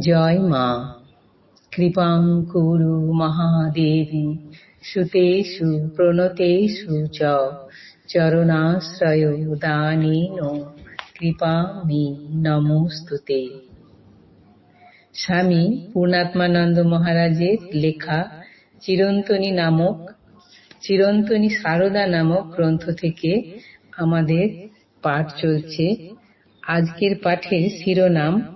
জয় মা। কৃপাং কুরু মহাদেবী, সুতেষু, প্রণতেষু চ, চরণাশ্রয় দানেন, কৃপামি নমস্তুতে স্বামী পূর্ণাত্মানন্দ মহারাজের লেখা চিরন্তনী নামক, চিরন্তনী সারদা নামক গ্রন্থ থেকে আমাদের পাঠ চলছে। আজকের পাঠের শিরোনাম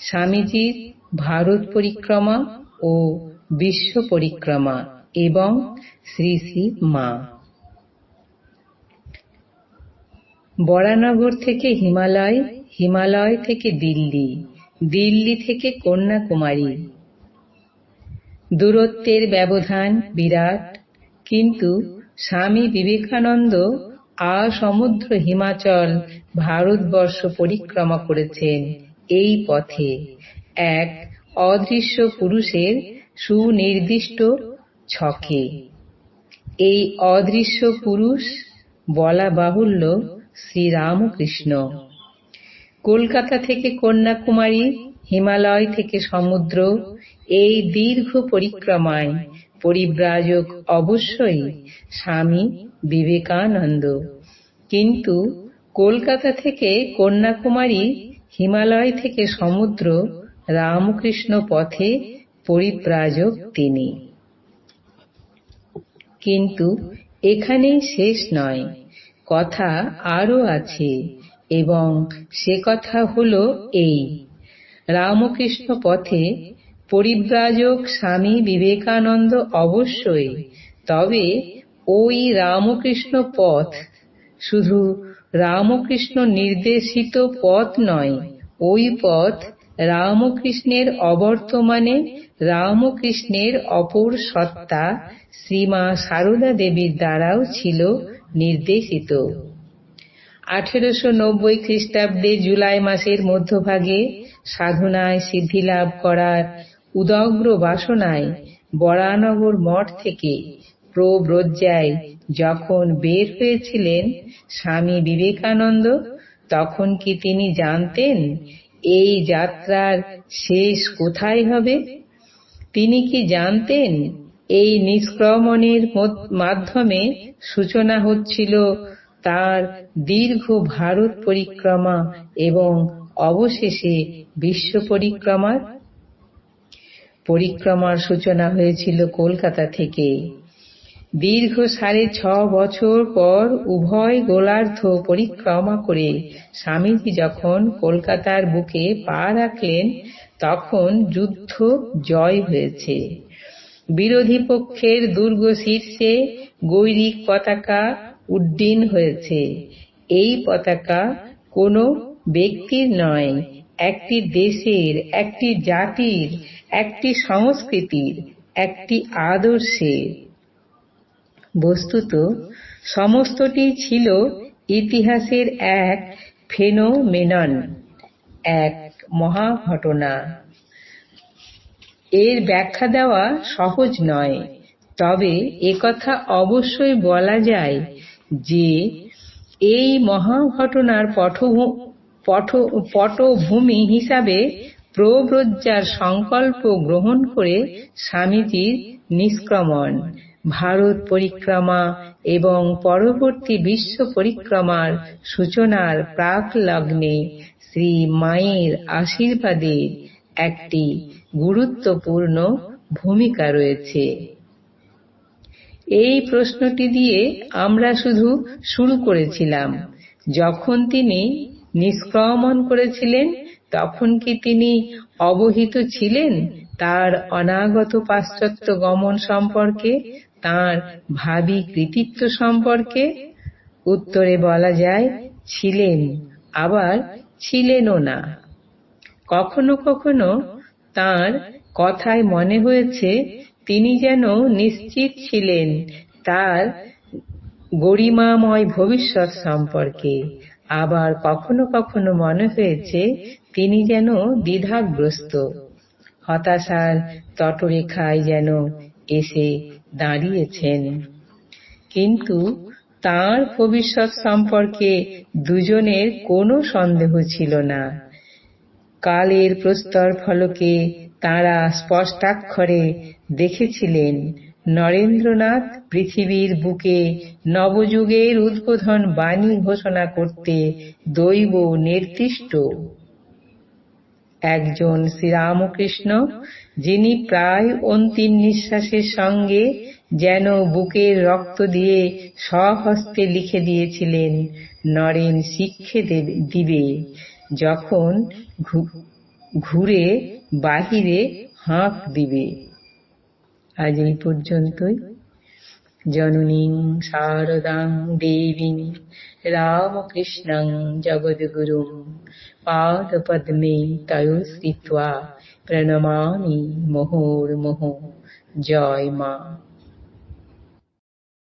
স্বামীজির ভারত পরিক্রমা ও বিশ্ব পরিক্রমা এবং শ্রী শ্রী মা। বরানগর থেকে হিমালয় হিমালয় থেকে দিল্লি দিল্লি থেকে কন্যাকুমারী। দূরত্বের ব্যবধান বিরাট, কিন্তু স্বামী বিবেকানন্দ আসমুদ্র হিমাচল ভারতবর্ষ পরিক্রমা করেছেন। এই পথে এক অদৃশ্য পুরুষের সুনির্দিষ্ট ছকে। এই অদৃশ্য পুরুষ বলা বাহুল্য শ্রীরামকৃষ্ণ। কলকাতা থেকে কন্যাকুমারী, হিমালয় থেকে সমুদ্র, এই দীর্ঘ পরিক্রমায় পরিব্রাজক অবশ্যই স্বামী বিবেকানন্দ। কিন্তু কলকাতা থেকে কন্যাকুমারী হিমালয় থেকে সমুদ্র রামকৃষ্ণ পথে পরিব্রাজক তিনি। কিন্তু এখানেই শেষ নয়, কথা আরও আছে এবং সে কথা হল এই, রামকৃষ্ণ পথে পরিব্রাজক স্বামী বিবেকানন্দ অবশ্যই, তবে ওই রামকৃষ্ণ পথ শুধু রামকৃষ্ণ নির্দেশিত পথ নয়। ওই পথ রামকৃষ্ণের অবর্তমানে রামকৃষ্ণের অপর সত্তা শ্রীমা সারদা দেবীর দ্বারাও ছিল নির্দেশিত। আঠেরোশো নব্বই খ্রিস্টাব্দে জুলাই মাসের মধ্যভাগে সাধনায় সিদ্ধিলাভ করার উদগ্র বাসনায় বরানগর মঠ থেকে প্রব্রজ্জায় যখন বের হয়েছিলেন স্বামী বিবেকানন্দ, তখন কি তিনি জানতেন এই যাত্রার শেষ কোথায় হবে? তিনি কি জানতেন এই নিষ্ক্রমণের মাধ্যমে সূচনা হচ্ছিল তার দীর্ঘ ভারত পরিক্রমা এবং অবশেষে বিশ্ব পরিক্রমার? পরিক্রমার সূচনা হয়েছিল কলকাতা থেকে। দীর্ঘ সাড়ে ছ বছর পর উভয় গোলার্ধ পরিক্রমা করে স্বামীজি যখন কলকাতার বুকে পা রাখলেন, তখন যুদ্ধ জয় হয়েছে। বিরোধী পক্ষের দুর্গ শীর্ষে গৈরিক পতাকা উড্ডীন হয়েছে। এই পতাকা কোনো ব্যক্তির নয়, একটি দেশের, একটি জাতির, একটি সংস্কৃতির, একটি আদর্শের। বস্তুত সমস্তটি ছিল ইতিহাসের এক ফেনোমেনন, এক মহাঘটনা। এর ব্যাখ্যা দেওয়া সহজ নয়, তবে একথা অবশ্যই বলা যায় যে এই মহাঘটনার পটভূমি হিসাবে প্রব্রজ্জার সংকল্প গ্রহণ করে স্বামীজির নিষ্ক্রমণ। ভারত পরিক্রমা এবং পরবর্তী বিশ্ব পরিক্রমার সূচনার প্রাক লগ্নে শ্রী মায়ের আশীর্বাদের একটি গুরুত্বপূর্ণ ভূমিকা রয়েছে। এই প্রশ্নটি দিয়ে আমরা শুধু শুরু করেছিলাম। যখন তিনি নিষ্ক্রমণ করেছিলেন, তখন কি তিনি অবহিত ছিলেন তার অনাগত পাশ্চাত্য গমন সম্পর্কে? তার ভাবি কৃতিত্ব সম্পর্কে উত্তরে বলা যায়, ছিলেন, আবার ছিলেনও না। কখনো কখনো তার কথায় মনে হয়েছে, তিনি যেন নিশ্চিত ছিলেন তার গরিমাময় ভবিষ্যৎ সম্পর্কে। আবার কখনো কখনো মনে হয়েছে, তিনি যেন দ্বিধাগ্রস্ত। হতাশার তটরেখায় যেন এসে দাঁড়িয়েছেন। কিন্তু তার ভবিষ্যৎ সম্পর্কে দুজনের কোনো সন্দেহ ছিল না। কালের প্রস্তর ফলকে তাঁরা স্পষ্টাক্ষরে দেখেছিলেন, নরেন্দ্রনাথ পৃথিবীর বুকে নবযুগের উদ্বোধন বাণী ঘোষণা করতে দৈব নির্দিষ্ট। একজন শ্রীরামকৃষ্ণ, যিনি প্রায় অন্তিম নিঃশ্বাসের সঙ্গে যেন বুকের রক্ত দিয়ে স্বহস্তে লিখে দিয়েছিলেন, নরেন শিক্ষে দিবে যখন ঘুরে বাহিরে হাঁক দিবে। আজ এই পর্যন্তই। জননীং শারদাং দেবীং রামকৃষ্ণং জগদ্গুরুং পাদপদ্মে তয়ো স্থিত্বা প্রণমামি মুহুর্মুহু জয় মা